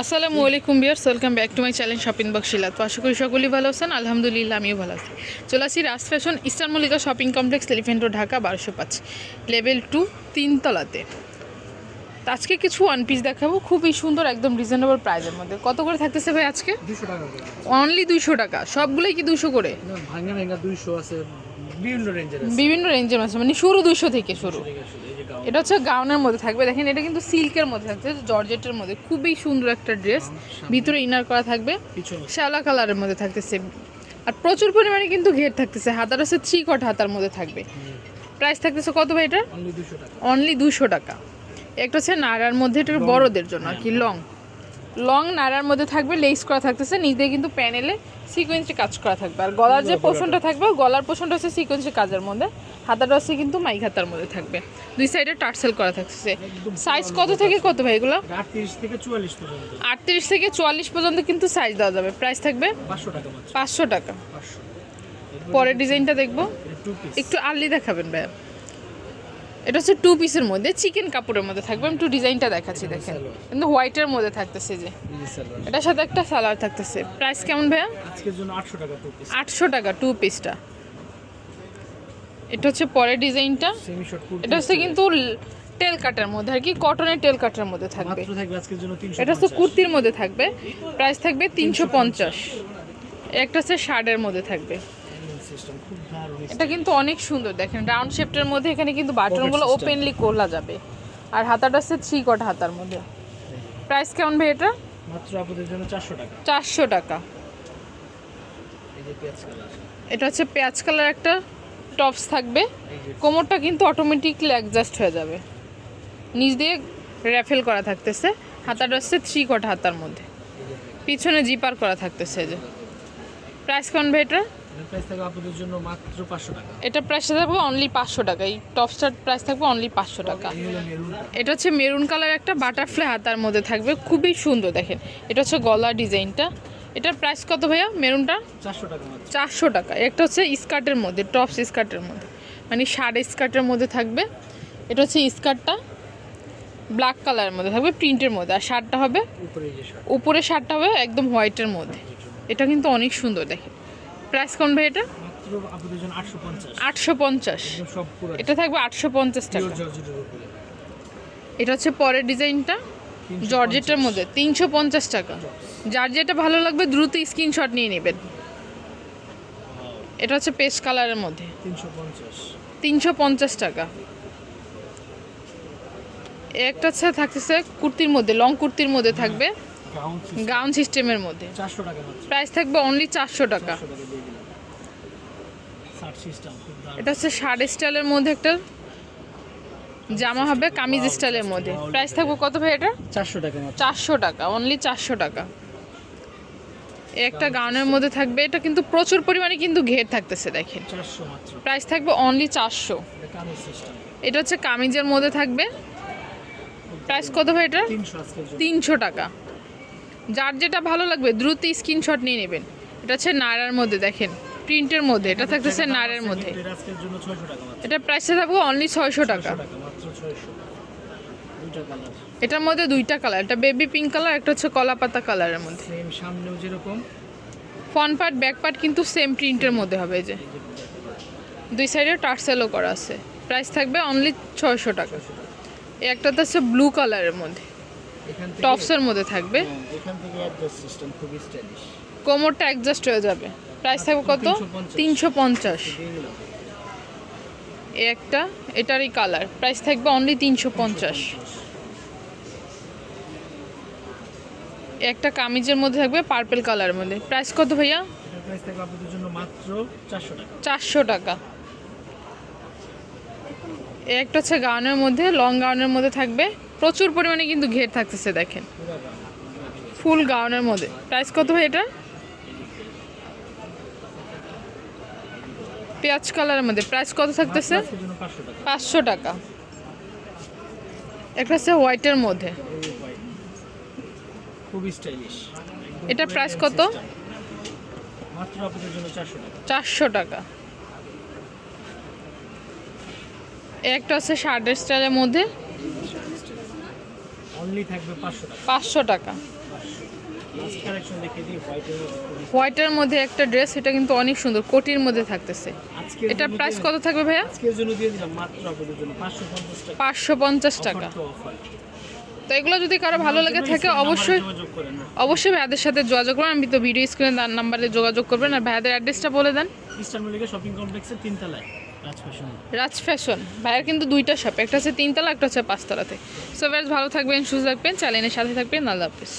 আসসালামু আলাইকুম viewers welcome back to my channel shopping box Shila. তো আশা করি সকলেই ভালো আছেন আলহামদুলিল্লাহ আমিও ভালো আছি। চলে আসি Raj fashion Eastern Mallika shopping complex elephant road Dhaka বারোশো পাঁচ লেভেল টু তিনতলাতে। তো আজকে কিছু ওয়ান পিস দেখাবো খুবই সুন্দর একদম রিজনেবল প্রাইসের মধ্যে। কত করে থাকতেছে ভাই আজকে? দুশো টাকা অনলি দুইশো টাকা। সবগুলোই কি দুশো করে? বিভিন্ন রেঞ্জের আছে। বিভিন্ন রেঞ্জের আছে মানে শুরু। দুইশো থেকে শুরু। এটা হচ্ছে গাউনের মধ্যে থাকবে। দেখেন এটা কিন্তু সিল্কের মধ্যে থাকছে জর্জেটের মধ্যে। খুবই সুন্দর একটা ড্রেস। ভিতরে ইনার করা থাকবে। শ্যাওলা কালারের মধ্যে থাকতেছে। আর প্রচুর পরিমাণে কিন্তু ঘের থাকতেছে। হাতার হচ্ছে থ্রি কট হাতার মধ্যে থাকবে। প্রাইস থাকতেছে কত ভাই এটা অনলি দুশো টাকা। একটা হচ্ছে নাড়ার মধ্যে এটা বড়দের জন্য আর কি লং লং নাড়ার মধ্যে থাকবে লেস করা থাকতেছে। নিজে কিন্তু প্যানেলে সিকোয়েন্সে কাজ করা থাকবে। আর গলার যে পোষণটা থাকবে গলার পোষণটা হচ্ছে সিকোয়েন্সের কাজের মধ্যে। হাতাটা হচ্ছে কিন্তু মাইক হাতার মধ্যে থাকবে। দুই সাইডে টার্সেল করা থাকতেছে। সাইজ কত থেকে কত ভাই এগুলো? আটত্রিশ থেকে চুয়াল্লিশ পর্যন্ত। কিন্তু সাইজ দেওয়া যাবে। প্রাইস থাকবে পাঁচশো টাকা পরের ডিজাইনটা দেখব। একটু আর্লি দেখাবেন ভাই এটা হচ্ছে টু পিসের মধ্যে চিকেন কাপড়ের মধ্যে থাকবে। আমি একটু ডিজাইনটা দেখাচ্ছি দেখেন। কিন্তু হোয়াইটের মধ্যে থাকতেছে যে। এটার সাথে একটা সালোয়ার থাকতেছে। প্রাইস কেমন ভাইয়া? আজকের জন্য আটশো টাকা আটশো টাকা টু পিসটা এটা হচ্ছে পরের ডিজাইনটা। এটা হচ্ছে কিন্তু টেল কাটার মধ্যে আর কি কটনের টেল কাটার মধ্যে থাকবে। এটা হচ্ছে কুর্তির মধ্যে থাকবে। প্রাইস থাকবে তিনশো পঞ্চাশ। একটা হচ্ছে শার্টের মধ্যে থাকবে। এটা কিন্তু অনেক সুন্দর দেখেন রাউন্ড শেপটার মধ্যে এখানে কিন্তু বাটনগুলো ওপেনলি খোলা যাবে। আর হাতাটা হচ্ছে থ্রি কট হাতার মধ্যে। প্রাইস কেমন ভাই এটা? মাত্র আপনাদের জন্য চারশো টাকা। এটা হচ্ছে পেঁয়াজ কালার একটা। টপস থাকবে। কোমরটা কিন্তু অটোমেটিকলি অ্যাডজাস্ট হয়ে যাবে। নিচ দিয়ে র্যাফেল করা থাকতেছে। হাতাটা হচ্ছে থ্রি কট হাতার মধ্যে। পিছনে জিপার করা থাকতেছে যে। প্রাইস কেমন ভাই এটা? এটার প্রাইস থাকবে আপনাদের জন্য মাত্র পাঁচশো টাকা। এটা প্রাইস থাকবে অনলি পাঁচশো টাকা। এই টপসটার প্রাইস থাকবে অনলি পাঁচশো টাকা। এটা হচ্ছে মেরুন কালার একটা বাটারফ্লাই হাতার মধ্যে থাকবে। খুবই সুন্দর দেখেন। এটা হচ্ছে গলা ডিজাইনটা এটার প্রাইস কত ভাইয়া মেরুনটা? চারশো টাকা চারশো টাকা। একটা হচ্ছে স্কার্টের মধ্যে টপস স্কার্টের মধ্যে। মানে শার্ট স্কার্টের মধ্যে থাকবে। এটা হচ্ছে স্কার্টটা। ব্ল্যাক কালারের মধ্যে থাকবে প্রিন্টের মধ্যে। আর শার্টটা হবে উপরে শার্টটা হবে একদম হোয়াইটের মধ্যে। এটা কিন্তু অনেক সুন্দর দেখেন। প্রাইস কোন ভাই এটা? আটশো পঞ্চাশ। এটা থাকবে আটশো পঞ্চাশ টাকা। এটা হচ্ছে পরের ডিজাইনটা জর্জেটের মধ্যে। তিনশো পঞ্চাশ টাকা। যার যেটা ভালো লাগবে দ্রুত স্ক্রিনশট নিয়ে নেবেন। এটা হচ্ছে পেস্ট কালারের মধ্যে। তিনশো পঞ্চাশ। টাকা। একটা হচ্ছে থাকতেছে কুর্তির মধ্যে লং কুর্তির মধ্যে থাকবে। গাউন সিস্টেমের মধ্যে। প্রাইস থাকবে অনলি চারশো টাকা। এটা হচ্ছে শার্ট স্টাইলের মধ্যে একটা জামা হবে কামিজ স্টাইলের মধ্যে। প্রাইস থাকবে কত ভাই এটা? চারশো টাকা চারশো টাকা অনলি চারশো টাকা। একটা গাউনের মধ্যে থাকবে এটা কিন্তু প্রচুর পরিমাণে কিন্তু ঘের থাকতেছে দেখেন। প্রাইস থাকবে অনলি চারশো। এটা হচ্ছে কামিজের মধ্যে থাকবে। প্রাইস কত ভাই এটা? তিনশো টাকা। যার যেটা ভালো লাগবে দ্রুত স্ক্রিনশট নিয়ে নেবেন। এটা হচ্ছে নাড়ার মধ্যে দেখেন। প্রিন্টের মধ্যে এটা থাকতেছে নাড়ের মধ্যে। এটা প্রাইসটা থাকবে অনলি ছয়শো টাকা ছয়শো টাকা মাত্র ছয়শো দুইটা কালার এটার মধ্যে দুইটা কালার একটা বেবি পিঙ্ক কালার একটা হচ্ছে কলা পাতা কালারের মধ্যে। সেম সামনেও যেরকম। ফ্রন্ট পার্ট ব্যাক পার্ট কিন্তু সেম প্রিন্টের মধ্যে হবে এই যে। দুই সাইডে টার্সেলও করা আছে। প্রাইস থাকবে অনলি ছয়শো টাকা। একটা তো হচ্ছে ব্লু কালারের মধ্যে। টপসের মধ্যে থাকবে। হ্যাঁ, কোমরটা অ্যাডজাস্ট হয়ে যাবে। প্রাইস থাকবে কত? তিনশো পঞ্চাশ। এই একটা এটারই কালার প্রাইস থাকবে অনলি তিনশো পঞ্চাশ। একটা কামিজের মধ্যে থাকবে পার্পেল কালারের মধ্যে। প্রাইস কত ভাইয়া? চারশো টাকা। এই একটা হচ্ছে গাউনের মধ্যে লং গাউনের মধ্যে থাকবে। প্রচুর পরিমাণে কিন্তু ঘের থাকতেছে দেখেন। ফুল গাউনের মধ্যে। প্রাইস কত ভাই এটা পেঁয়াজ কালারের মধ্যে প্রাইস কত থাকতেছে? পাঁচশো টাকা। একটা আছে হোয়াইটের মধ্যে। স্টাইলিশ এটার price কত? মাত্র আপনাদের জন্য চারশো টাকা। একটা হচ্ছে শার্টের স্টাইলের মধ্যে। অনলি থাকবে পাঁচশো টাকা। পাঁচশো টাকা। হোয়াইটের মধ্যে একটা ড্রেস এটা কিন্তু অনেক সুন্দর। কোটির মধ্যে থাকতেছে। এটার প্রাইস কত থাকবে ভাইয়া? আজকের জন্য দিয়ে দিলাম মাত্র আপনাদের জন্য পাঁচশো পঞ্চাশ টাকা। তো এগুলো যদি কারও ভালো লাগে থাকে অবশ্যই অবশ্যই ভাইয়াদের সাথে যোগাযোগ করবেন আমি তো ভিডিও স্ক্রিনে তার নাম্বারে যোগাযোগ করবেন। আর ভাইয়াদের অ্যাড্রেসটা বলে দেন। ইস্টার্ন মল্লিকা শপিং কমপ্লেক্সের তিনতলায় রাজ ফ্যাশন রাজ ফ্যাশন ভাইয়ার কিন্তু দুইটা শপ একটা হচ্ছে তিনতলা একটা হচ্ছে পাঁচতলাতে। সো ভাইয়ার ভালো থাকবেন সুস্থ থাকবেন চ্যানেলের সাথে থাকবেন। আল্লাহ হাফিজ।